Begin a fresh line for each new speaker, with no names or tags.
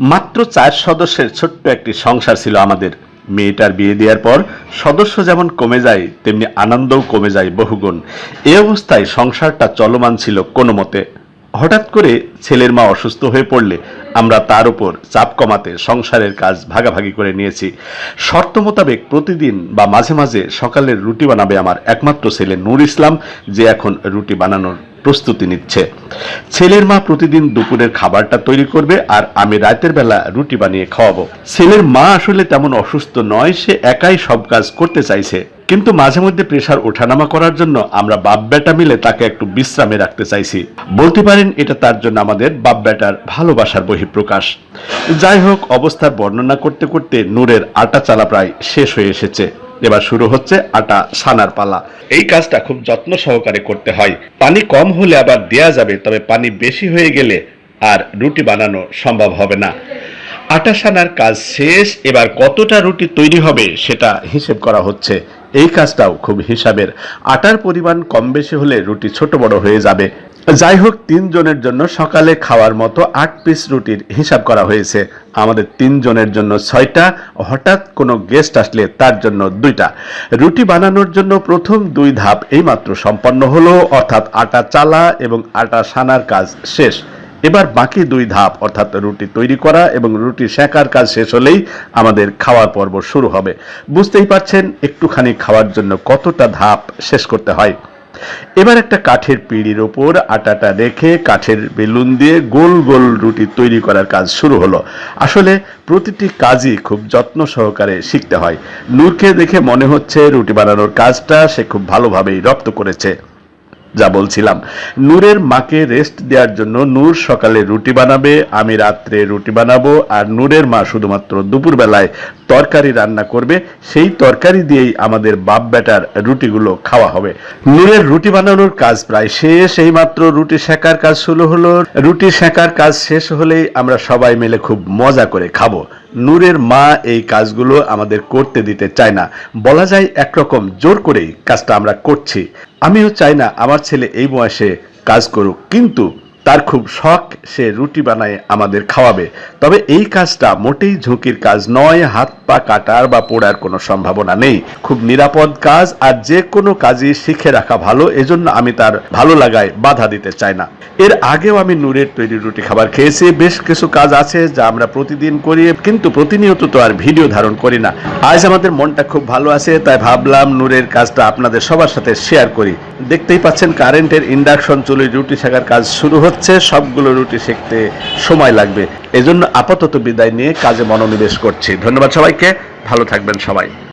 মাত্র চার সদস্যের ছোট্ট একটি সংসার ছিল আমাদের। মেয়েটার বিয়ে দেওয়ার পর সদস্য যেমন কমে যায়, তেমনি আনন্দও কমে যায় বহুগুণ। এ অবস্থায় সংসারটা চলমান ছিল কোনো মতে। হঠাৎ করে ছেলের মা অসুস্থ হয়ে পড়লে আমরা তার উপর চাপ কমাতে সংসারের কাজ ভাগাভাগি করে নিয়েছি। শর্ত মোতাবেক প্রতিদিন বা মাঝে মাঝে সকালের রুটি বানাবে আমার একমাত্র ছেলে নূর ইসলাম, যে এখন রুটি বানানোর প্রস্তুতি নিচ্ছে। ছেলের মা প্রতিদিন দুপুরের খাবারটা তৈরি করবে আর আমি রাতের বেলা রুটি বানিয়ে খাওয়াবো। ছেলের মা আসলে তেমন অসুস্থ নয়, সে একাই সব কাজ করতে চাইছে। কিন্তু মাঝে মধ্যে প্রেশার ওঠানামা করার জন্য আমরা বাপ বেটা মিলে তাকে একটু বিশ্রামে রাখতে চাইছি। বলতে পারেন এটা তার জন্য আমাদের বাপ বেটার ভালোবাসার বহিঃপ্রকাশ। যাই হোক, অবস্থার বর্ণনা করতে করতে নূরের আটা চালা প্রায় শেষ হয়ে এসেছে। এবার শুরু হচ্ছে আটা সানার পালা। এই কাজটা খুব যত্ন সহকারে করতে হয়। পানি কম হলে আবার দেয়া যাবে, তবে পানি বেশি হয়ে গেলে আর রুটি বানানো সম্ভব হবে না। আটা সানার কাজ শেষ, এবার কতটা রুটি তৈরি হবে সেটা হিসেব করা হচ্ছে। এই কাজটাও খুব হিসাবের। আটার পরিমাণ কম বেশি হলে রুটি ছোট বড় হয়ে যাবে। যাই হোক তিনজনের জন্য সকালে খাওয়ার মতো আট পিস রুটির হিসাব করা হয়েছে। আমাদের তিনজনের জন্য ছয়টা, হঠাৎ কোনো গেস্ট আসলে তার জন্য দুইটা। রুটি বানানোর জন্য প্রথম দুই ধাপ এইমাত্র সম্পন্ন হলো, অর্থাৎ আটা চালা এবং আটা সানার কাজ শেষ। এবার বাকি দুই ধাপ, অর্থাৎ রুটি তৈরি করা এবং রুটি শেখার কাজ শেষ হলেই আমাদের খাওয়ার পর্ব শুরু হবে। বুঝতেই পারছেন, একটুখানি খাওয়ার জন্য কতটা ধাপ শেষ করতে হয়। এবার একটা কাঠের পিঁড়ির ওপর আটাটা রেখে কাঠের বেলুন দিয়ে গোল গোল রুটি তৈরি করার কাজ শুরু হলো। আসলে প্রতিটি কাজই খুব যত্ন সহকারে শিখতে হয়। নূরকে দেখে মনে হচ্ছে রুটি বানানোর কাজটা সে খুব ভালোভাবেই রপ্ত করেছে। যা বলছিলাম। নূরের মাকে রেস্ট দেওয়ার জন্য নূর সকালে রুটি বানাবে, আমি রাত্রে রুটি বানাবো, আর নূরের মা শুধুমাত্র দুপুরবেলায় তরকারি রান্না করবে। সেই তরকারি দিয়েই আমাদের বাপ বেটার রুটিগুলো খাওয়া হবে। নূরের রুটি বানানোর কাজ প্রায় শেষ এই মাত্র রুটি শেখার কাজ শুরু হলো। রুটি শেখার কাজ শেষ হলেই আমরা সবাই মিলে খুব মজা করে খাব। নূরের মা এই কাজগুলো আমাদের করতে দিতে চায় না। বলা যায় একরকম জোর করেই কাজটা আমরা করছি। আমিও চাই না আমার ছেলে এই বয়সে কাজ করুক, কিন্তু তার খুব শখ, সে রুটি বানায়, আমাদের খাওয়াবে। তবে এই কাজটা মোটেই ঝুঁকির কাজ নয়, হাত পা কাটার বা পোড়ার কোনো সম্ভাবনা নেই। খুব নিরাপদ কাজ, আর যে কোনো কাজই শিখে রাখা ভালো, এজন্য আমি তার ভালো লাগায় বাধা দিতে চাই না। এর আগেও আমি নূরের তৈরি রুটি খাবার খেয়েছি, বেশ কিছু কাজ আছে যা আমরা প্রতিদিন করি, কিন্তু প্রতিনিয়ত তো আর ভিডিও ধারণ করি না। আজ আমাদের মনটা খুব ভালো আছে, তাই ভাবলাম নূরের কাজটা আপনাদের সবার সাথে শেয়ার করি। দেখতেই পাচ্ছেন কারেন্টের ইন্ডাকশন চুলে রুটি শেখার কাজ শুরু হচ্ছে, সবগুলো রুটি শিখতে সময় লাগবে। এজন্য আপাতত বিদায় নিয়ে কাজে মনোনিবেশ করছি। ধন্যবাদ সবাইকে, ভালো থাকবেন সবাই।